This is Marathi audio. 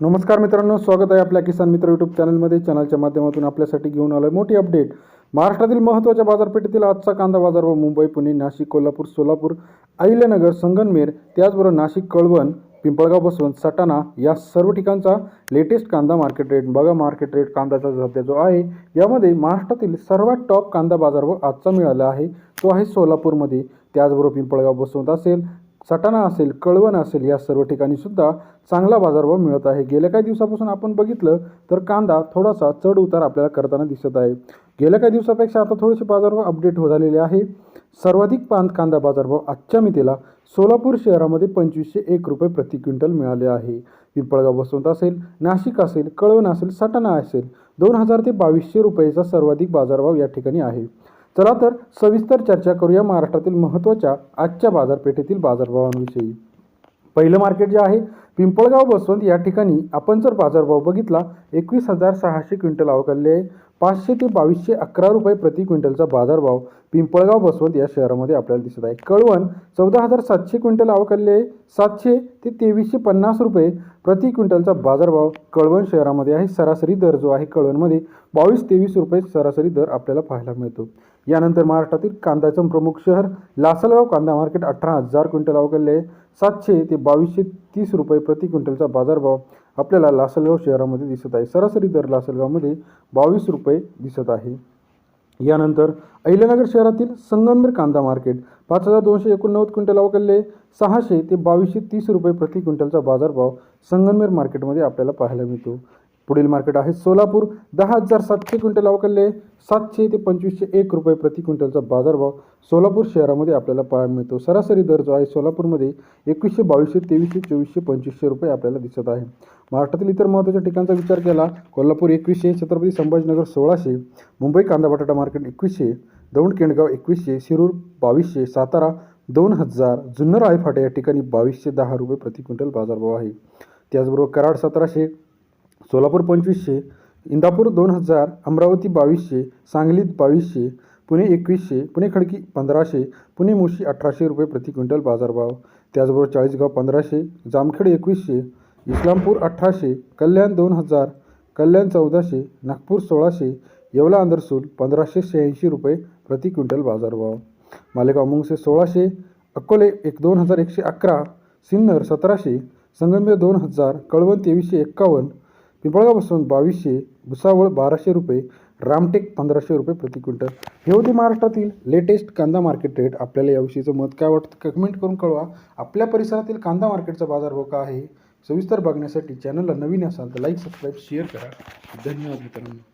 नमस्कार मित्रांनो स्वागत आहे आपल्या किसान मित्र यूट्यूब चॅनलमध्ये चॅनलच्या माध्यमातून आपल्यासाठी घेऊन आलो आहे मोठी अपडेट महाराष्ट्रातील महत्त्वाच्या बाजारपेठेतील आजचा कांदा बाजार व मुंबई पुणे नाशिक कोल्हापूर सोलापूर अहिल्यानगर संगनमेर त्याचबरोबर नाशिक कळवण पिंपळगाव बसवंत सटाणा या सर्व ठिकाणचा लेटेस्ट कांदा मार्केट रेट बघा मार्केट रेट कांद्याचा सध्या जो आहे यामध्ये महाराष्ट्रातील सर्वात टॉप कांदा बाजार व आजचा मिळाला आहे. तो आहे सोलापूरमध्ये. त्याचबरोबर पिंपळगाव बसवंत असेल सटाणा असेल कळवण असेल या सर्व ठिकाणी सुद्धा चांगला बाजारभाव मिळत आहे. गेल्या काही दिवसापासून आपण बघितलं तर कांदा थोडासा चढ उतार आपल्याला करताना दिसत आहे. गेल्या काही दिवसापेक्षा आता थोडेसे बाजारभाव अपडेट होत झालेले आहे. सर्वाधिक पान कांदा बाजारभाव आजच्या मितीला सोलापूर शहरामध्ये पंचवीसशे एक रुपये प्रति क्विंटल मिळाले आहे. पिंपळगाव वसंत असेल नाशिक असेल कळवण असेल सटाणा असेल दोन हजार ते बावीसशे रुपयेचा सर्वाधिक बाजारभाव या ठिकाणी आहे. चला तर सविस्तर चर्चा करूया महाराष्ट्रातील महत्त्वाच्या आजच्या बाजारपेठेतील बाजारभावांविषयी. पहिलं मार्केट जे आहे पिंपळगाव बसवंत या ठिकाणी आपण जर बाजारभाव बघितला एकवीस हजार सहाशे क्विंटल अवकालले आहे. पाचशे ते बावीसशे अकरा रुपये प्रति क्विंटलचा बाजारभाव पिंपळगाव बसवंत या शहरामध्ये आपल्याला दिसत आहे. कळवण चौदा हजार सातशे क्विंटल अवकालले आहे. सातशे ते तेवीसशे पन्नास रुपये प्रति क्विंटलचा बाजारभाव कळवण शहरामध्ये आहे. सरासरी दर जो आहे कळवणमध्ये बावीस तेवीस रुपये सरासरी दर आपल्याला पाहायला मिळतो. यानंतर महाराष्ट्रातील कांद्याचं प्रमुख शहर लासलगाव कांदा मार्केट अठरा हजार क्विंटल अवकालले आहे. सातशे ते बावीसशे तीस रुपये प्रति क्विंटलचा बाजारभाव आपल्याला लासलगाव शहरामध्ये दिसत आहे. सरासरी दर लासलगावमध्ये बावीस रुपये दिसत आहे. यानंतर अहिल्यानगर शहरातील संगमनेर कांदा मार्केट पाच हजार दोनशे एकोणनव्वद क्विंटल अवकलले सहाशे ते बावीसशे तीस रुपये प्रति क्विंटलचा बाजारभाव संगमनेर मार्केटमध्ये आपल्याला पाहायला मिळतो. पुढील मार्केट आहे सोलापूर. दहा हजार सातशे क्विंटल अवकालले सातशे ते पंचवीसशे एक रुपये प्रति क्विंटलचा बाजारभाव सोलापूर शहरामध्ये आपल्याला पाहायला मिळतो. सरासरी दर जो आहे सोलापूरमध्ये एकवीसशे बावीसशे तेवीसशे चोवीसशे पंचवीसशे रुपये आपल्याला दिसत आहे. महाराष्ट्रातील इतर महत्त्वाच्या ठिकाणचा विचार केला कोल्हापूर एकवीसशे छत्रपती संभाजीनगर सोळाशे मुंबई कांदा बटाटा मार्केट एकवीसशे दौंड केंडगाव एकवीसशे शिरूर बावीसशे सातारा दोन हजार जुन्नर आयफाटा या ठिकाणी बावीसशे दहा रुपये प्रति क्विंटल बाजारभाव आहे. त्याचबरोबर कराड सतराशे सोलापूर पंचवीसशे इंदापूर दोन हजार अमरावती बावीसशे सांगलीत बावीसशे पुणे एकवीसशे पुणे खडकी पंधराशे पुणे मुशी अठराशे रुपये प्रति क्विंटल बाजारभाव. त्याचबरोबर चाळीसगाव पंधराशे जामखेड एकवीसशे इस्लामपूर अठराशे कल्याण दोन हजार कल्याण चौदाशे नागपूर सोळाशे येवला अंदरसूल पंधराशे शहाऐंशी रुपये प्रति क्विंटल बाजारभाव. मालेगाव मुंगसे सोळाशे अकोले एक दोन हजार एकशे अकरा सिन्नर सतराशे संगमेर दोन हजार कळवण तेवीसशे एक्कावन्न पिंपळगावपासून बावीसशे भुसावळ बाराशे रुपये रामटेक पंधराशे रुपये प्रति क्विंटल. हे होते महाराष्ट्रातील लेटेस्ट कांदा मार्केट रेट आपल्याला याविषयीचं मत काय वाटतं कमेंट करून कळवा. आपल्या परिसरातील कांदा मार्केटचा बाजारभाव भोका आहे सविस्तर बघण्यासाठी चॅनलला नवीन असाल तर लाईक सबस्क्राईब शेअर करा. धन्यवाद मित्रांनो.